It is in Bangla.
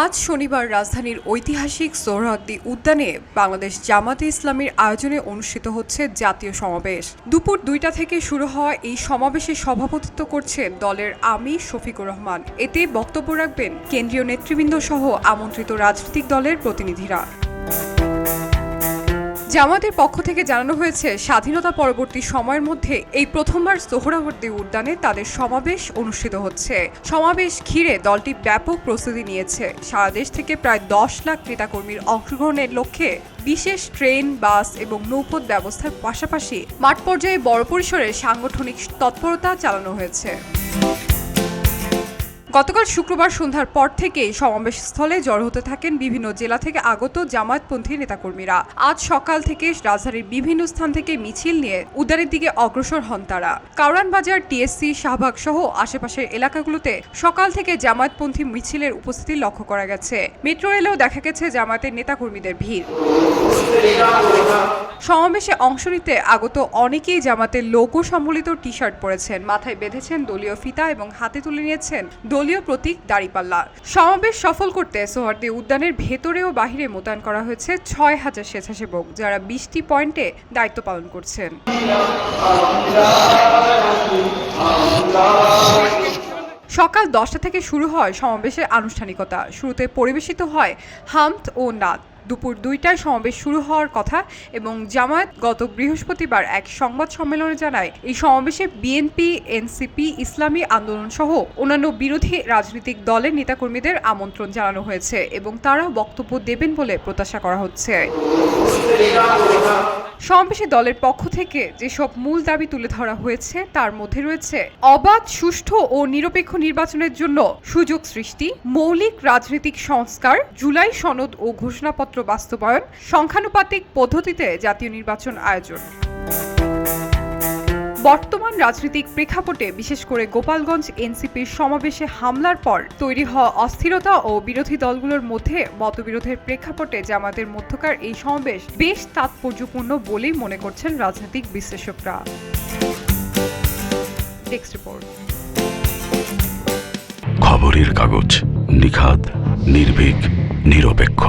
আজ শনিবার রাজধানীর ঐতিহাসিক সোহরাদ্দি উদ্যানে বাংলাদেশ জামাতে ইসলামের আয়োজনে অনুষ্ঠিত হচ্ছে জাতীয় সমাবেশ। দুপুর দুইটা থেকে শুরু হওয়া এই সমাবেশে সভাপতিত্ব করছেন দলের আমি শফিকুর রহমান। এতে বক্তব্য রাখবেন কেন্দ্রীয় নেতৃবৃন্দ সহ আমন্ত্রিত রাজনৈতিক দলের প্রতিনিধিরা। জামাতের পক্ষ থেকে জানানো হয়েছে, স্বাধীনতা পরবর্তী সময়ের মধ্যে এই প্রথমবার সোহরাওয়ার্দী উদ্যানে তাদের সমাবেশ অনুষ্ঠিত হচ্ছে। সমাবেশ ঘিরে দলটি ব্যাপক প্রস্তুতি নিয়েছে। সারা দেশ থেকে প্রায় দশ লাখ নেতাকর্মীর অংশগ্রহণের লক্ষ্যে বিশেষ ট্রেন, বাস এবং নৌপথ ব্যবস্থার পাশাপাশি মাঠ পর্যায়ে বড় পরিসরে সাংগঠনিক তৎপরতা চালানো হয়েছে। গতকাল শুক্রবার সন্ধ্যার পর থেকেই সমাবেশস্থলে জড়ো হতে থাকেন বিভিন্ন জেলা থেকে আগত জামায়াতপন্থী নেতাকর্মীরা। আজ সকাল থেকে রাজধানীর বিভিন্ন স্থান থেকে মিছিল নিয়ে উদ্যানের দিকে অগ্রসর হন তারা। কাউরান বাজার টিএসসি, শাহবাগ সহ আশেপাশের এলাকাগুলোতে সকাল থেকে জামায়াতপন্থী মিছিলের উপস্থিতি লক্ষ্য করা গেছে। মেট্রো রেলেও দেখা গেছে জামায়াতের নেতাকর্মীদের ভিড়। সমাবেশে অংশ নিতে আগত অনেকেই জামাতের লোগো সম্বলিত টি শার্ট পরেছেন, মাথায় বেঁধেছেন দলীয় ফিতা এবং হাতে তুলে নিয়েছেন প্রতীক দাঁড়িপাল্লা। সমাবেশ সফল করতে সোহার্দি উদ্যানের ভেতরে ও বাহিরে মোতায়েন করা হয়েছে ছয় হাজার স্বেচ্ছাসেবক, যারা বিশটি পয়েন্টে দায়িত্ব পালন করছেন। সকাল দশটা থেকে শুরু হয় সমাবেশের আনুষ্ঠানিকতা। শুরুতে পরিবেশিত হয় হামদ ও নাদ দুপুর দুইটায় সমাবেশ শুরু হওয়ার কথা এবং জামায়াত গত বৃহস্পতিবার এক সংবাদ সম্মেলনে জানায়, এই সমাবেশে বিএনপি, এনসিপি, ইসলামী আন্দোলন সহ অন্যান্য বিরোধী রাজনৈতিক দলের নেতাকর্মীদের আমন্ত্রণ জানানো হয়েছে এবং তারাও বক্তব্য দেবেন বলে প্রত্যাশা করা হচ্ছে। সমাবেশে দলের পক্ষ থেকে যেসব মূল দাবি তুলে ধরা হয়েছে, তার মধ্যে রয়েছে অবাধ, সুষ্ঠু ও নিরপেক্ষ নির্বাচনের জন্য সুযোগ সৃষ্টি, মৌলিক রাজনৈতিক সংস্কার, জুলাই সনদ ও ঘোষণাপত্র বাস্তবায়ন, সংখ্যানুপাতিক পদ্ধতিতে জাতীয় নির্বাচন আয়োজন। বর্তমান রাজনৈতিক প্রেক্ষাপটে, বিশেষ করে গোপালগঞ্জ এনসিপির সমাবেশে হামলার পর তৈরি হওয়া অস্থিরতা ও বিরোধী দলগুলোর মধ্যে মতবিরোধের প্রেক্ষাপটে জামাতের মধ্যকার এই সমাবেশ বেশ তাৎপর্যপূর্ণ বলেই মনে করছেন রাজনৈতিক বিশ্লেষকরা। খবরের কাগজ নিখাত নির্ভীক, নিরপেক্ষ।